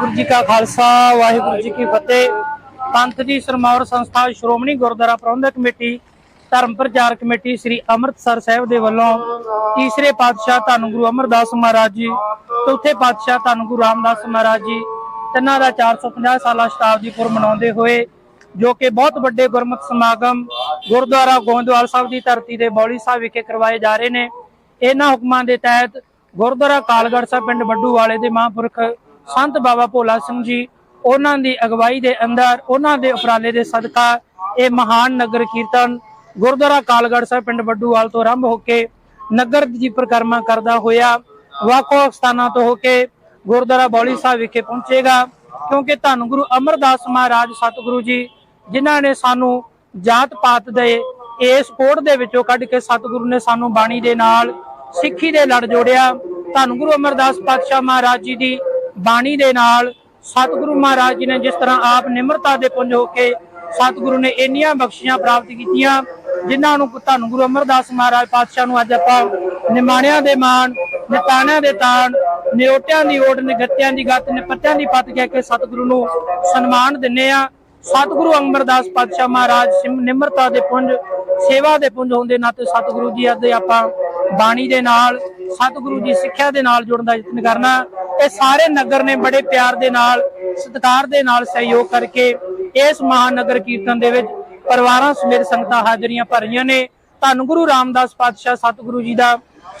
ਵਾਹਿਗੁਰੂ ਜੀ ਕਾ ਖਾਲਸਾ, ਵਾਹਿਗੁਰੂ ਜੀ ਕੀ ਫਤਿਹ। ਪੰਥ ਦੀ ਸਰਮੌਰ ਸੰਸਥਾ ਸ਼੍ਰੋਮਣੀ ਗੁਰਦੁਆਰਾ ਪ੍ਰਬੰਧਕ ਕਮੇਟੀ, ਧਰਮ ਪ੍ਰਚਾਰ ਕਮੇਟੀ ਸ੍ਰੀ ਅੰਮ੍ਰਿਤਸਰ ਸਾਹਿਬ ਦੇ ਵੱਲੋਂ ਤੀਸਰੇ ਪਾਤਸ਼ਾਹ ਧੰਨ ਗੁਰੂ ਅਮਰਦਾਸ ਮਹਾਰਾਜ ਜੀ, ਚੌਥੇ ਪਾਤਸ਼ਾਹ ਧੰਨ ਗੁਰੂ ਰਾਮਦਾਸ ਮਹਾਰਾਜ ਜੀ, ਤਿੰਨਾਂ ਦਾ 450 ਸਾਲਾ ਸ਼ਤਾਬਦੀ ਪੁਰ ਮਨਾਉਂਦੇ ਹੋਏ, ਜੋ ਕਿ ਬਹੁਤ ਵੱਡੇ ਗੁਰਮਤਿ ਸਮਾਗਮ ਗੁਰਦੁਆਰਾ ਗੋਇੰਦਵਾਲ ਸਾਹਿਬ ਦੀ ਧਰਤੀ ਦੇ ਬੌਲੀ ਸਾਹਿਬ ਵਿਖੇ ਕਰਵਾਏ ਜਾ ਰਹੇ ਨੇ। ਇਹਨਾਂ ਹੁਕਮਾਂ ਦੇ ਤਹਿਤ ਗੁਰਦੁਆਰਾ ਕਾਲਗੜ੍ਹ ਸਾਹਿਬ ਪਿੰਡ ਵੱਡੂ ਵਾਲੇ ਦੇ ਮਹਾਂਪੁਰਖ ਸੰਤ ਬਾਬਾ ਭੋਲਾ ਸਿੰਘ ਜੀ, ਉਹਨਾਂ ਦੀ ਅਗਵਾਈ ਦੇ ਅੰਦਰ, ਉਹਨਾਂ ਦੇ ਉਪਰਾਲੇ ਦੇ ਸਦਕਾ ਇਹ ਮਹਾਨ ਨਗਰ ਕੀਰਤਨ ਗੁਰਦੁਆਰਾ ਕਾਲਗੜ੍ਹ ਸਾਹਿਬ ਪਿੰਡ ਬੱਡੂਵਾਲ ਤੋਂ ਆਰੰਭ ਹੋ ਕੇ ਨਗਰ ਦੀ ਪਰਿਕਰਮਾ ਕਰਦਾ ਹੋਇਆ ਵੱਖ-ਵੱਖ ਸਥਾਨਾਂ ਤੋਂ ਹੋ ਕੇ ਗੁਰਦੁਆਰਾ ਬੌਲੀ ਸਾਹਿਬ ਵਿਖੇ ਪਹੁੰਚੇਗਾ। ਕਿਉਂਕਿ ਧੰਨ ਗੁਰੂ ਅਮਰਦਾਸ ਮਹਾਰਾਜ ਸਤਿਗੁਰੂ ਜੀ, ਜਿਨ੍ਹਾਂ ਨੇ ਸਾਨੂੰ ਜਾਤ ਪਾਤ ਦੇ ਇਸ ਕੋੜ ਦੇ ਵਿੱਚੋਂ ਕੱਢ ਕੇ ਸਤਿਗੁਰੂ ਨੇ ਸਾਨੂੰ ਬਾਣੀ ਦੇ ਨਾਲ ਸਿੱਖੀ ਦੇ ਲੜ ਜੋੜਿਆ। ਧੰਨ ਗੁਰੂ ਅਮਰਦਾਸ ਪਾਤਸ਼ਾਹ ਮਹਾਰਾਜ ਜੀ ਦੀ ਬਾਣੀ ਦੇ ਨਾਲ ਸਤਿਗੁਰੂ ਮਹਾਰਾਜ ਜੀ ਨੇ ਜਿਸ ਤਰ੍ਹਾਂ ਆਪ ਨਿਮਰਤਾ ਦੇ ਪੁੰਜ ਹੋ ਕੇ ਸਤਿਗੁਰੂ ਨੇ ਇੰਨੀਆਂ ਬਖਸ਼ੀਆਂ ਪ੍ਰਾਪਤ ਕੀਤੀਆਂ, ਜਿਨ੍ਹਾਂ ਨੂੰ ਧੰਨ ਗੁਰੂ ਅਮਰਦਾਸ ਮਹਾਰਾਜ ਪਾਤਸ਼ਾਹ ਨੂੰ ਅੱਜ ਆਪਾਂ ਨਿਮਾਣਿਆਂ ਦੇ ਮਾਣ, ਨਿਤਾਣਿਆਂ ਦੇ ਤਾਣ ਨਿਓਟਿਆਂ ਦੀ ਓਟ, ਨਿਗੱਤਿਆਂ ਦੀ ਗੱਤ ਨਿਪੱਤਿਆਂ ਦੀ ਪੱਤ ਕਹਿ ਕੇ ਸਤਿਗੁਰੂ ਨੂੰ ਸਨਮਾਨ ਦਿੰਨੇ ਆ ਸਤਿਗੁਰੂ ਅਮਰਦਾਸ ਪਾਤਸ਼ਾਹ ਮਹਾਰਾਜ ਨਿਮਰਤਾ ਦੇ ਪੁੰਜ ਸੇਵਾ ਦੇ ਪੁੰਜ ਹੁੰਦੇ ਨਾਤੇ ਸਤਿਗੁਰੂ ਜੀ ਅੱਜ ਆਪਾਂ ਬਾਣੀ ਦੇ ਨਾਲ, ਸਤਿਗੁਰੂ ਜੀ ਸਿੱਖਿਆ ਦੇ ਨਾਲ ਜੁੜਨ ਦਾ ਯਤਨ ਕਰਨਾ। ਇਹ ਸਾਰੇ ਨਗਰ ਨੇ ਬੜੇ ਪਿਆਰ ਦੇ ਨਾਲ, ਸਤਿਕਾਰ ਦੇ ਨਾਲ ਸਹਿਯੋਗ ਕਰਕੇ ਇਸ ਮਹਾਨਗਰ ਕੀਰਤਨ ਦੇ ਵਿੱਚ ਪਰਿਵਾਰਾਂ ਸਮੇਤ ਸੰਗਤਾਂ ਹਾਜ਼ਰੀਆਂ ਭਰੀਆਂ ਨੇ। ਧੰਨ ਗੁਰੂ ਰਾਮਦਾਸ ਪਾਤਸ਼ਾਹ ਸਤਿਗੁਰੂ ਜੀ ਦਾ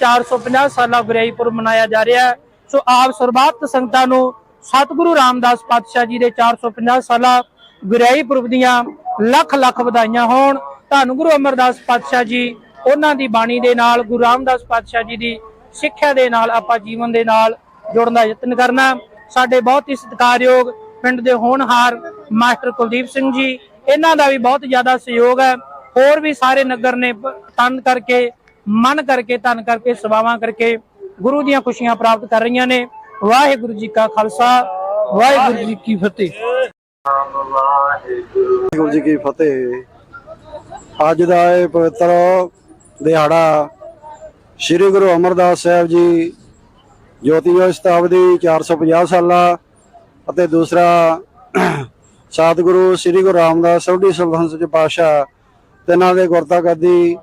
450 ਸਾਲਾ ਗੁਰਿਆਈ ਮਨਾਇਆ ਜਾ ਰਿਹਾ ਹੈ। ਸੋ ਆਪ ਸਰਬੱਤ ਸੰਗਤਾਂ ਨੂੰ ਸਤਿਗੁਰੂ ਰਾਮਦਾਸ ਪਾਤਸ਼ਾਹ ਜੀ ਦੇ 450 ਸਾਲਾ ਗੁਰਿਆਈ ਪੁਰਬ ਦੀਆਂ ਲੱਖ ਲੱਖ ਵਧਾਈਆਂ ਹੋਣ। ਧੰਨ ਗੁਰੂ ਅਮਰਦਾਸ ਪਾਤਸ਼ਾਹ ਜੀ, ਉਹਨਾਂ ਦੀ ਬਾਣੀ ਦੇ ਨਾਲ, ਗੁਰੂ ਰਾਮਦਾਸ ਪਾਤਸ਼ਾਹ ਜੀ ਦੀ ਸਿੱਖਿਆ ਦੇ ਨਾਲ, ਆਪਾਂ ਜੀਵਨ ਦੇ ਨਾਲ ਜੋੜਨ ਦਾ ਯਤਨ ਕਰਨਾ। ਸਾਡੇ ਬਹੁਤ ਹੀ ਸਤਿਕਾਰਯੋਗ ਪਿੰਡ ਦੇ ਹੋਣਹਾਰ ਮਾਸਟਰ ਕੁਲਦੀਪ ਸਿੰਘ ਜੀ, ਇਹਨਾਂ ਦਾ ਵੀ ਬਹੁਤ ਜ਼ਿਆਦਾ ਸਹਿਯੋਗ ਹੈ। ਹੋਰ ਵੀ ਸਾਰੇ ਨਗਰ ਨੇ ਤਨ ਕਰਕੇ, ਮਨ ਕਰਕੇ ਤਨ ਕਰਕੇ, ਸੇਵਾਵਾਂ ਕਰਕੇ ਗੁਰੂ ਦੀਆਂ ਖੁਸ਼ੀਆਂ ਪ੍ਰਾਪਤ ਕਰ ਰਹੀਆਂ ਨੇ। ਵਾਹਿਗੁਰੂ ਜੀ ਕਾ ਖਾਲਸਾ, ਵਾਹਿਗੁਰੂ ਜੀ ਕੀ ਫਤਿਹ। ਵਾਹਿਗੁਰੂ ਜੀ ਕੀ ਫਤਿਹ। ਅੱਜ ਦਾ ਇਹ ਪਵਿੱਤਰ ਦਿਹਾੜਾ ਸ੍ਰੀ ਗੁਰੂ ਅਮਰਦਾਸ ਸਾਹਿਬ ਜੀ ਜੋਤੀਜੋਤ ਸ਼ਤਾਬਦੀ 450 ਸਾਲਾ ਅਤੇ ਦੂਸਰਾ ਸਤਿਗੁਰੂ ਸ੍ਰੀ ਗੁਰੂ ਰਾਮਦਾਸ ਸੋਢੀ ਸੁਲਤਾਨ ਸੱਚੇ ਪਾਤਸ਼ਾਹ ਤਿੰਨਾਂ ਦੇ ਗੁਰਤਾ ਗੱਦੀ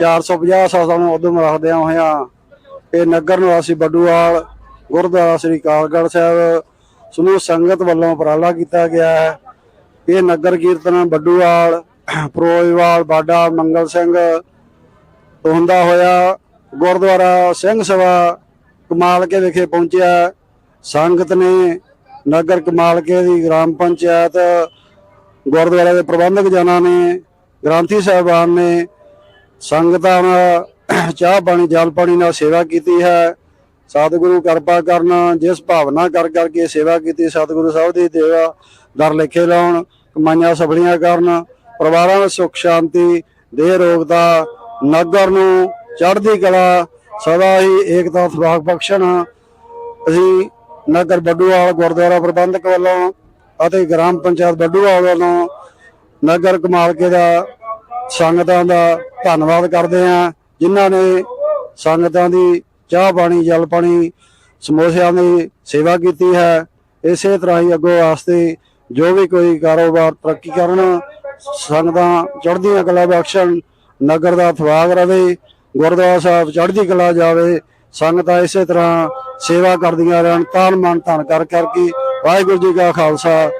450 ਸਾਲਾਂ ਨੂੰ ਉਦਮ ਰੱਖਦਿਆਂ ਹੋਇਆਂ ਇਹ ਨਗਰ ਨਿਵਾਸੀ ਬੱਡੂਵਾਲ, ਗੁਰਦੁਆਰਾ ਸ੍ਰੀ ਕਾਲਗੜ੍ਹ ਸਾਹਿਬ, ਸਮੂਹ ਸੰਗਤ ਵੱਲੋਂ ਉਪਰਾਲਾ ਕੀਤਾ ਗਿਆ ਹੈ। ਇਹ ਨਗਰ ਕੀਰਤਨ ਬੱਡੂਵਾਲ ਫਰੋਜ਼ਵਾਲ ਬਾਡਾ, ਮੰਗਲ ਸਿੰਘ ਹੁੰਦਾ ਹੋਇਆ ਗੁਰਦੁਆਰਾ ਸਿੰਘ ਸਭਾ ਕਮਾਲਕੇ ਵਿਖੇ ਪਹੁੰਚਿਆ। ਸੰਗਤ ਨੇ ਨਗਰ ਕਮਾਲਕੇ ਦੀ ਗ੍ਰਾਮ ਪੰਚਾਇਤ, ਗੁਰਦੁਆਰੇ ਦੇ ਪ੍ਰਬੰਧਕ ਜਨਾਂ ਨੇ, ਗ੍ਰੰਥੀ ਸਾਹਿਬਾਨ ਨੇ ਸੰਗਤਾਂ ਨਾਲ ਚਾਹ ਪਾਣੀ, ਜਲ ਪਾਣੀ ਨਾਲ ਸੇਵਾ ਕੀਤੀ ਹੈ। ਸਤਿਗੁਰੂ ਕਿਰਪਾ ਕਰਨ, ਜਿਸ ਭਾਵਨਾ ਕਰ ਕਰਕੇ ਸੇਵਾ ਕੀਤੀ, ਸਤਿਗੁਰੂ ਸਾਹਿਬ ਦੀ ਦੇਵਾ ਦਰ ਲਿਖੇ ਲਾਉਣ, ਕਮਾਈਆਂ ਸਫਲੀਆਂ ਕਰਨ, ਪਰਿਵਾਰਾਂ ਵਿੱਚ ਸੁਖ, ਸ਼ਾਂਤੀ ਦੇਹ ਰੋਗਤਾ ਨਗਰ ਨੂੰ ਚੜ੍ਹਦੀ ਕਲਾ ਸਦਾ ਹੀ ਏਕਤਾ ਸਵਾਗ ਬਖਸ਼ਣ। ਅਸੀਂ ਨਗਰ ਬੱਡੂਵਾਲ ਗੁਰਦੁਆਰਾ ਪ੍ਰਬੰਧਕ ਵੱਲੋਂ ਅਤੇ ਗ੍ਰਾਮ ਪੰਚਾਇਤ ਬੱਡੂਵਾਲ ਵੱਲੋਂ ਨਗਰ ਕਮਾਲਕੇ ਦਾ ਸੰਗਤਾਂ ਦਾ ਧੰਨਵਾਦ ਕਰਦੇ ਹਾਂ, ਜਿਨ੍ਹਾਂ ਨੇ ਸੰਗਤਾਂ ਦੀ ਚਾਹ ਪਾਣੀ, ਜਲ ਪਾਣੀ, ਸਮੋਸਿਆਂ ਦੀ ਸੇਵਾ ਕੀਤੀ ਹੈ। ਇਸੇ ਤਰ੍ਹਾਂ ਹੀ ਅੱਗੋਂ ਵਾਸਤੇ ਜੋ ਵੀ ਕੋਈ ਕਾਰੋਬਾਰ ਤਰੱਕੀ ਕਰਨ, ਸੰਗਤਾਂ ਚੜ੍ਹਦੀਆਂ ਕਲਾ ਬਖਸ਼ਣ, ਨਗਰ ਦਾ ਫਵਾਗ ਰਵੇ ਗੁਰਦੁਆਰਾ ਸਾਹਿਬ ਚੜ੍ਹਦੀ ਕਲਾ ਜਾਵੇ, ਸੰਗਤਾਂ ਇਸੇ ਤਰ੍ਹਾਂ ਸੇਵਾ ਕਰਦੀਆਂ ਰਹਿਣ ਤਨ ਮਨ ਧਨ ਕਰ ਕਰਕੇ ਵਾਹਿਗੁਰੂ ਜੀ ਕਾ ਖਾਲਸਾ।